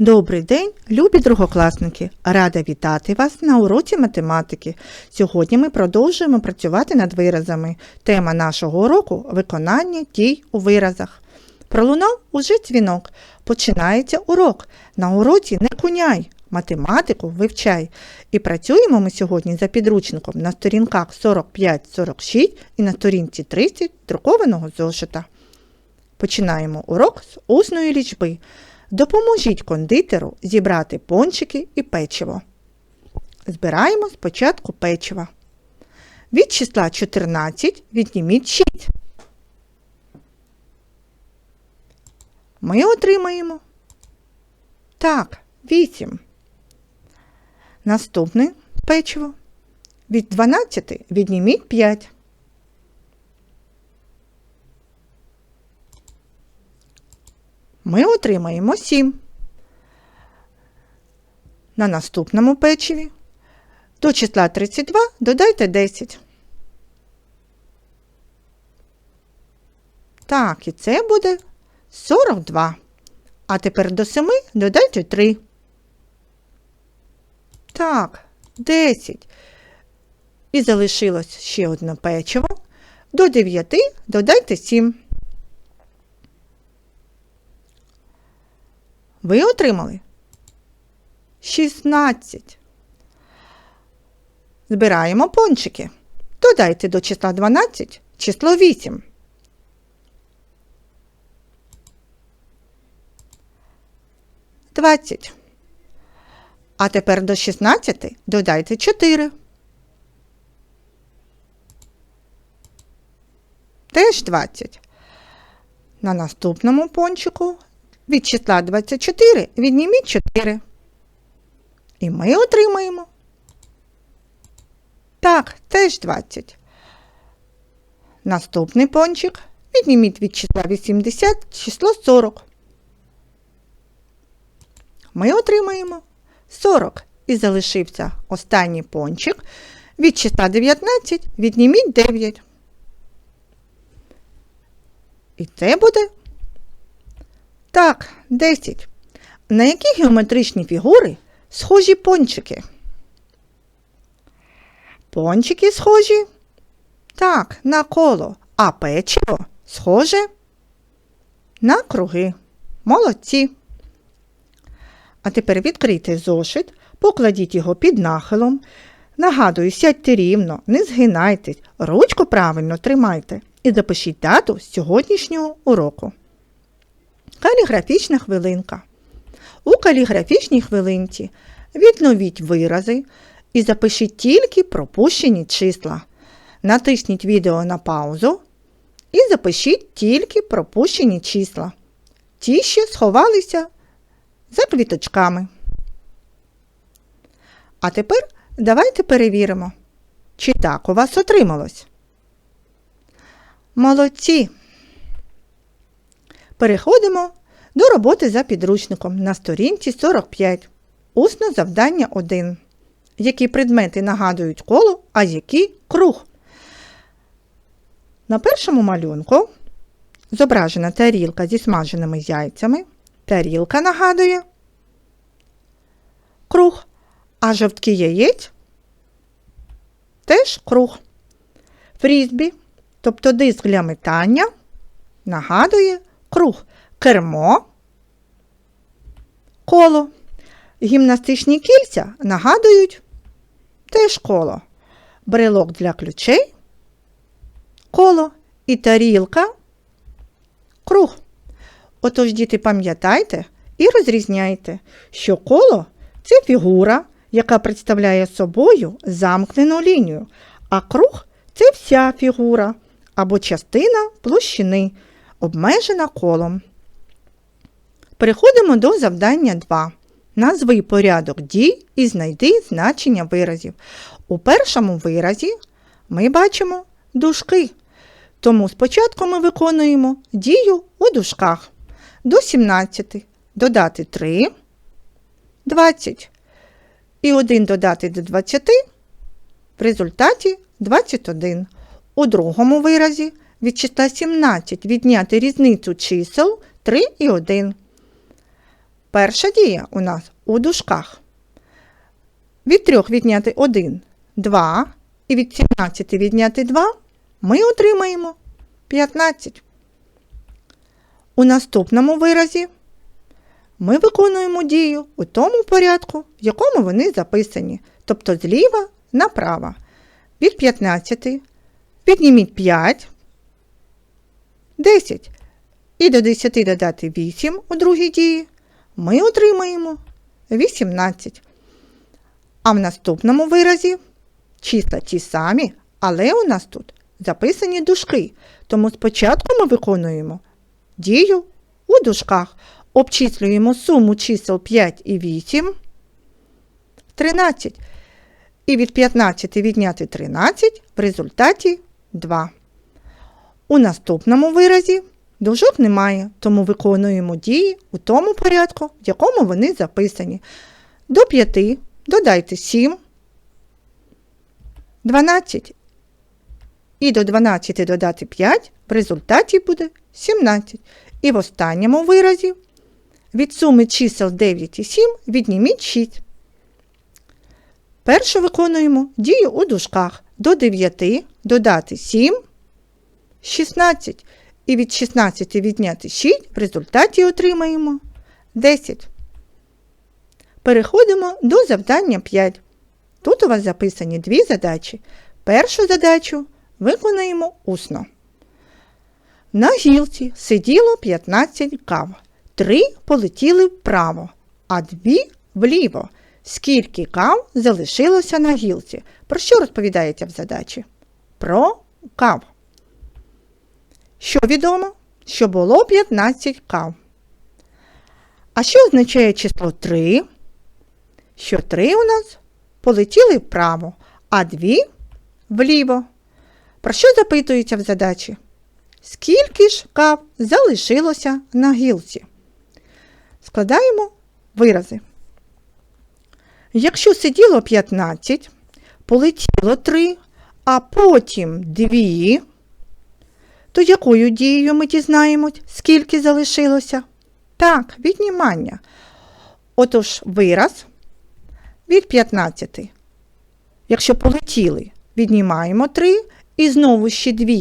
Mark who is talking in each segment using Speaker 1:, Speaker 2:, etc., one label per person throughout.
Speaker 1: Добрий день, любі другокласники! Рада вітати вас на уроці математики. Сьогодні ми продовжуємо працювати над виразами. Тема нашого уроку виконання дій у виразах. Пролунав уже дзвінок. Починається урок. На уроці не куняй, математику вивчай. І працюємо ми сьогодні за підручником на сторінках 45-46 і на сторінці 30 друкованого зошита. Починаємо урок з усної лічби. Допоможіть кондитеру зібрати пончики і печиво. Збираємо спочатку печиво. Від числа 14 відніміть 6. Ми отримаємо. Так, 8. Наступне печиво. Від 12 відніміть 5. Ми отримаємо 7. На наступному печиві до числа 32 додайте 10. Так, і це буде 42. А тепер до 7 додайте 3. Так, 10. І залишилось ще одне печиво. До 9 додайте 7. Ви отримали 16. Збираємо пончики. Додайте до числа 12 число 8. Двадцять. А тепер до 16 додайте 4. Теж 20. На наступному пончику від числа 24 відніміть 4. І ми отримаємо. Так, теж 20. Наступний пончик. Відніміть від числа 80 число 40. Ми отримаємо 40. І залишився останній пончик. Від числа 19 відніміть 9. І це буде так, 10. На які геометричні фігури схожі пончики? Пончики схожі? Так, на коло, а печиво схоже на круги. Молодці. А тепер відкрийте зошит, покладіть його під нахилом. Нагадую, сядьте рівно, не згинайтесь, ручку правильно тримайте і запишіть дату сьогоднішнього уроку. Каліграфічна хвилинка. У каліграфічній хвилинці відновіть вирази і запишіть тільки пропущені числа. Натисніть відео на паузу і запишіть тільки пропущені числа. Ті ще сховалися за квіточками. А тепер давайте перевіримо, чи так у вас отрималось. Молодці! Переходимо до роботи за підручником на сторінці 45. Усне завдання 1. Які предмети нагадують коло, а які круг. На першому малюнку зображена тарілка зі смаженими яйцями. Тарілка нагадує круг, а жовтки яєць теж круг. Фрізбі, тобто диск для метання, нагадує круг, кермо, коло. Гімнастичні кільця нагадують теж коло. Брелок для ключей, коло і тарілка, круг. Отож, діти, пам'ятайте і розрізняйте, що коло це фігура, яка представляє собою замкнену лінію, а круг це вся фігура або частина площини обмежена колом. Переходимо до завдання 2. Назви порядок дій і знайди значення виразів. У першому виразі ми бачимо дужки. Тому спочатку ми виконуємо дію у дужках. До 17 додати 3, 20. І 1 додати до 20, в результаті 21. У другому виразі від числа 17 відняти різницю чисел 3 і 1. Перша дія у нас у дужках. Від 3 відняти 1 2 і від 17 відняти 2 ми отримаємо 15. У наступному виразі ми виконуємо дію у тому порядку, в якому вони записані, тобто зліва направо. Від 15 відніміть 5, 10. І до 10 додати 8 у другій дії ми отримаємо 18. А в наступному виразі числа ті самі, але у нас тут записані дужки. Тому спочатку ми виконуємо дію у дужках. Обчислюємо суму чисел 5 і 8, 13. І від 15 відняти 13 в результаті 2. У наступному виразі дужок немає, тому виконуємо дії у тому порядку, в якому вони записані. До 5 додайте 7, 12. І до 12 додати 5 в результаті буде 17. І в останньому виразі від суми чисел 9 і 7 відніміть 6. Першу виконуємо дію у дужках. До 9 додати 7, 16. І від 16 відняти 6 в результаті отримаємо 10. Переходимо до завдання 5. Тут у вас записані дві задачі. Першу задачу виконаємо усно. На гілці сиділо 15 кав. Три полетіли вправо, а дві вліво. Скільки кав залишилося на гілці? Про що розповідається в задачі? Про кав. Що відомо? Що було 15 кав. А що означає число 3? Що 3 у нас полетіли вправо, а 2 вліво. Про що запитується в задачі? Скільки ж кав залишилося на гілці? Складаємо вирази. Якщо сиділо 15, полетіло 3, а потім 2, то якою дією ми дізнаємось, скільки залишилося? Так, віднімання. Отож, вираз від 15. Якщо полетіли, віднімаємо 3 і знову ще 2.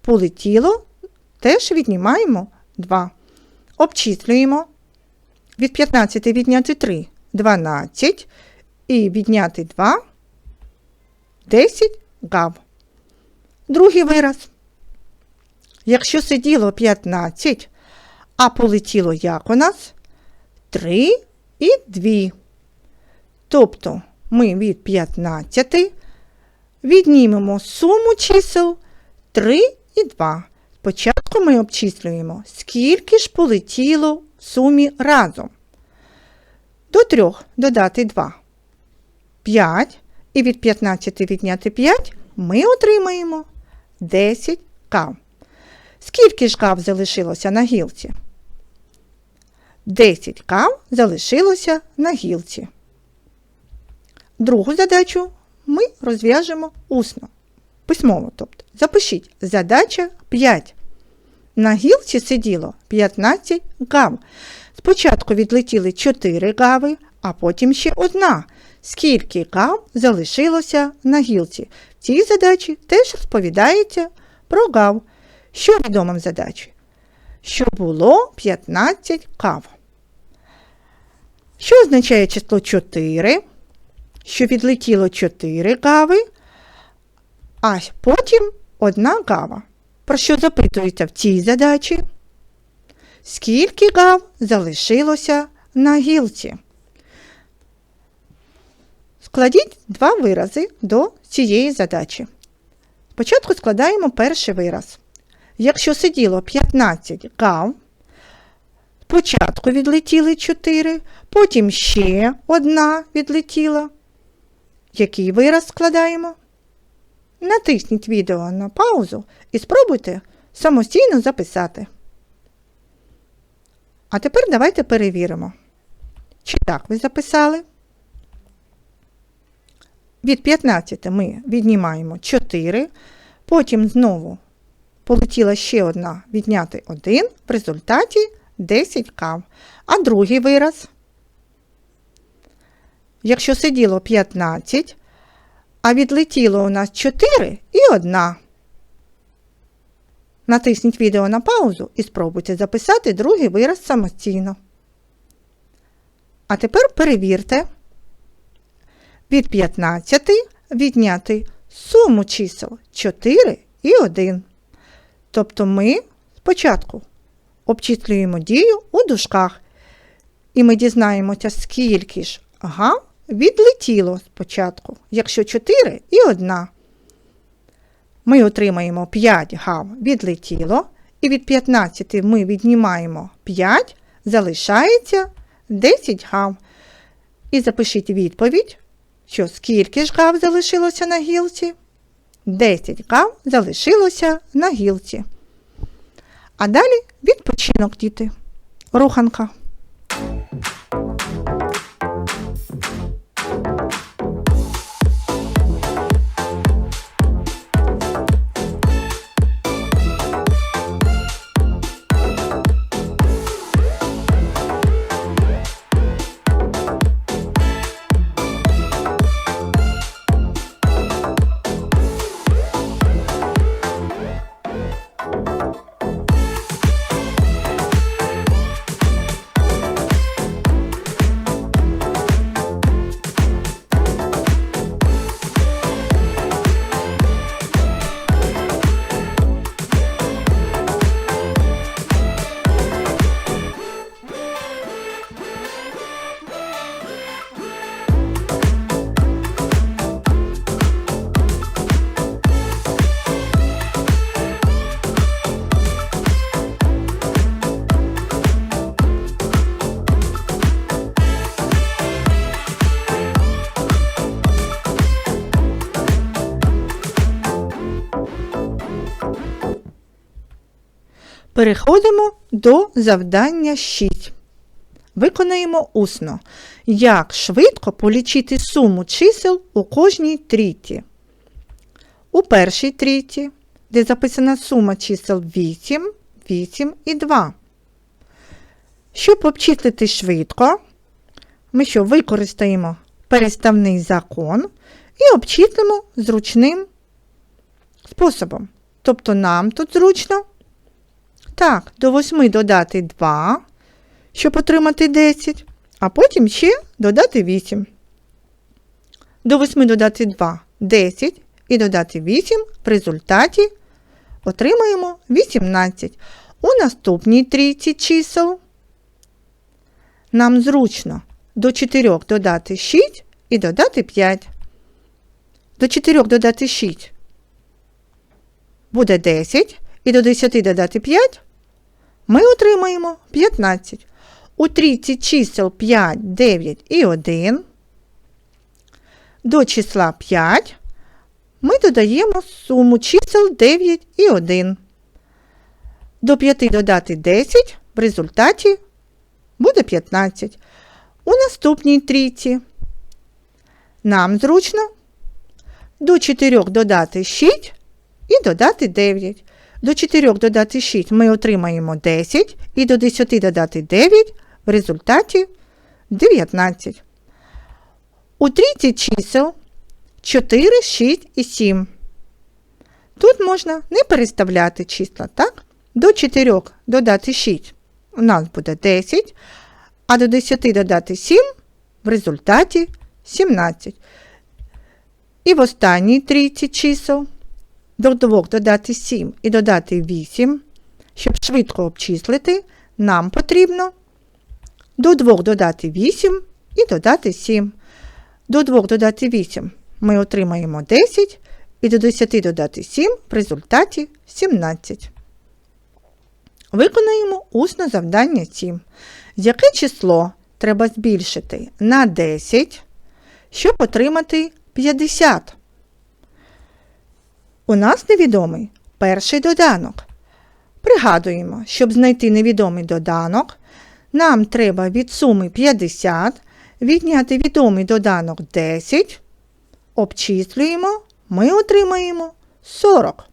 Speaker 1: Полетіло, теж віднімаємо 2. Обчислюємо. Від 15 відняти 3 12 і відняти 2 10 гав. Другий вираз. Якщо сиділо 15, а полетіло як у нас 3 і 2. Тобто ми від 15 віднімемо суму чисел 3 і 2. Спочатку ми обчислюємо, скільки ж полетіло в сумі разом. До 3 додати 2. 5. І від 15 відняти 5 ми отримаємо 10 кав. Скільки ж кав залишилося на гілці? 10 кав залишилося на гілці. Другу задачу ми розв'яжемо усно, письмово. тобто. Запишіть задача 5. На гілці сиділо 15 гав. Спочатку відлетіли 4 гави, а потім ще одна. Скільки гав залишилося на гілці? В цій задачі теж розповідається про гав. Що відомо в задачі? Що було 15 кав. Що означає число 4? Що відлетіло 4 гави, а потім одна гава. Про що запитується в цій задачі? Скільки гав залишилося на гілці? Складіть два вирази до цієї задачі. Спочатку складаємо перший вираз. Якщо сиділо 15 гав, спочатку відлетіли 4, потім ще одна відлетіла. Який вираз складаємо? Натисніть відео на паузу і спробуйте самостійно записати. А тепер давайте перевіримо, чи так ви записали. Від 15 ми віднімаємо 4, потім знову полетіла ще одна відняти 1, в результаті 10 кав. А другий вираз. Якщо сиділо 15, а відлетіло у нас 4 і 1. Натисніть відео на паузу і спробуйте записати другий вираз самостійно. А тепер перевірте. Від 15 відняти суму чисел 4 і 1. Тобто ми спочатку обчислюємо дію у дужках. І ми дізнаємося, скільки ж гав відлетіло спочатку, якщо 4 і 1. Ми отримаємо 5 гав відлетіло, і від 15 ми віднімаємо 5, залишається 10 гав. І запишіть відповідь, що скільки ж гав залишилося на гілці? 10 кав залишилося на гілці. А далі відпочинок, діти. Руханка. Переходимо до завдання 6. Виконаємо усно. Як швидко полічити суму чисел у кожній трійці. У першій трійці, де записана сума чисел 8, 8 і 2. Щоб обчислити швидко, ми що використаємо переставний закон і обчислимо зручним способом. Тобто нам тут зручно так, до 8 додати 2, щоб отримати 10, а потім ще додати 8. До 8 додати 2 10 і додати 8 в результаті отримаємо 18. У наступній трійці чисел нам зручно до 4 додати 6 і додати 5. До 4 додати 6 буде 10 і до 10 додати 5, ми отримаємо 15. У трійці чисел 5, 9 і 1. До числа 5 ми додаємо суму чисел 9 і 1. До 5 додати 10, в результаті буде 15. У наступній трійці нам зручно до 4 додати 6 і додати 9. До 4 додати 6 ми отримаємо 10 і до 10 додати 9 в результаті 19. У трійці чисел 4, 6 і 7. Тут можна не переставляти числа, так? До 4 додати 6 у нас буде 10, а до 10 додати 7 в результаті 17. І в останній трійці чисел до 2 додати 7 і додати 8. Щоб швидко обчислити, нам потрібно до 2 додати 8 і додати 7. До 2 додати 8 ми отримаємо 10 і до 10 додати 7 в результаті 17. Виконаємо усне завдання 7. Яке число треба збільшити на 10, щоб отримати 50? У нас невідомий перший доданок. Пригадуємо, щоб знайти невідомий доданок, нам треба від суми 50 відняти відомий доданок 10, обчислюємо, ми отримаємо 40.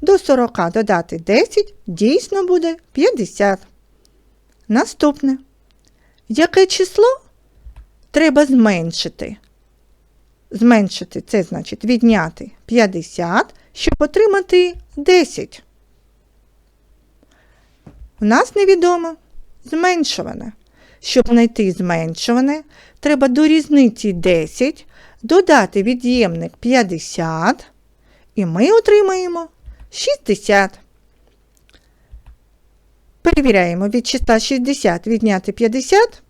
Speaker 1: До 40 додати 10 дійсно буде 50. Наступне. Яке число треба зменшити? Зменшити це значить відняти 50, щоб отримати 10. У нас невідомо зменшуване. Щоб знайти зменшуване, треба до різниці 10 додати від'ємник 50, і ми отримаємо 60. Перевіряємо від числа 60 відняти 50.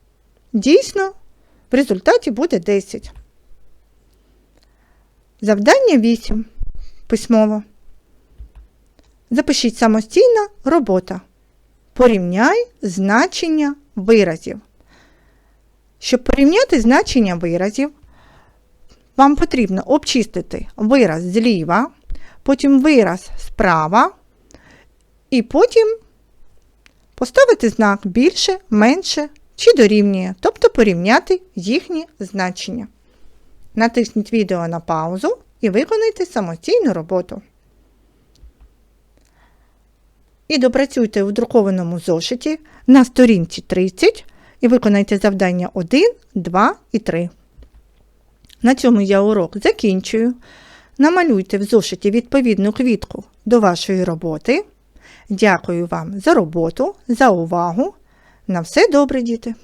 Speaker 1: Дійсно, в результаті буде 10. Завдання 8. Письмово. Запишіть самостійно робота. Порівняй значення виразів. Щоб порівняти значення виразів, вам потрібно обчистити вираз зліва, потім вираз справа, і потім поставити знак більше, менше чи дорівнює, тобто порівняти їхні значення. Натисніть відео на паузу і виконайте самостійну роботу. І допрацюйте у друкованому зошиті на сторінці 30 і виконайте завдання 1, 2 і 3. На цьому я урок закінчую. Намалюйте в зошиті відповідну квітку до вашої роботи. Дякую вам за роботу, за увагу. На все добре, діти!